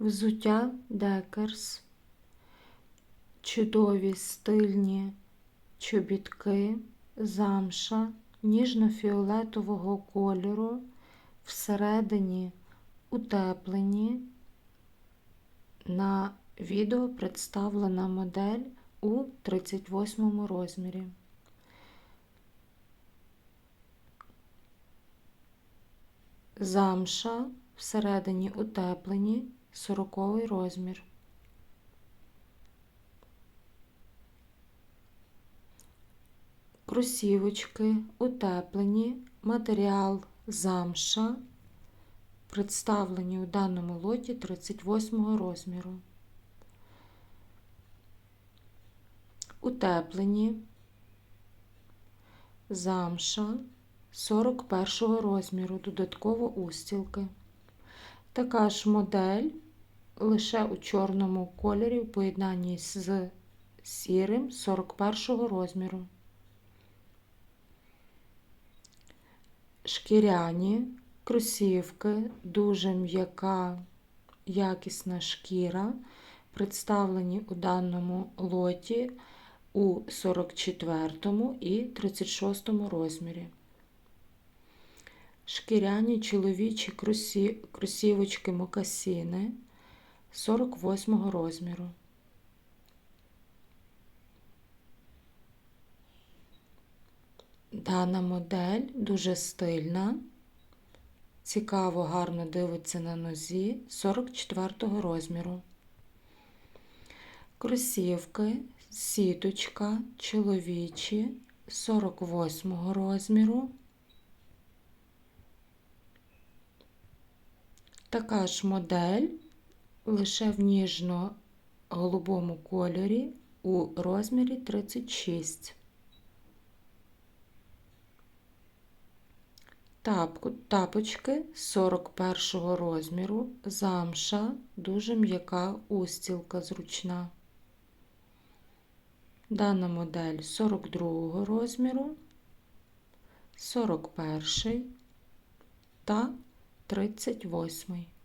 Взуття Декерс, чудові стильні чобітки, замша ніжно-фіолетового кольору, всередині утеплені. На відео представлена модель у 38 розмірі. Замша всередині утеплені 40 розмір. Кросівочки утеплені, матеріал замша, представлені у даному лоті 38 розміру. Утеплені замша 41 розміру, додатково устілки. Така ж модель лише у чорному кольорі в поєднанні з сірим 41 розміру. Шкіряні кросівки, дуже м'яка, якісна шкіра, представлені у даному лоті у 44 і 36 розмірі. Шкіряні чоловічі кросі... кросівочки мокасіни 48 розміру. Дана модель дуже стильна, цікаво, гарно дивиться на нозі 44 розміру. Кросівки, сіточка, чоловічі 48 розміру. Така ж модель лише в ніжно-голубому кольорі у розмірі 36. Тапку, тапочки 41 розміру, замша, дуже м'яка устілка зручна. Дана модель 42 розміру, 41 та 38.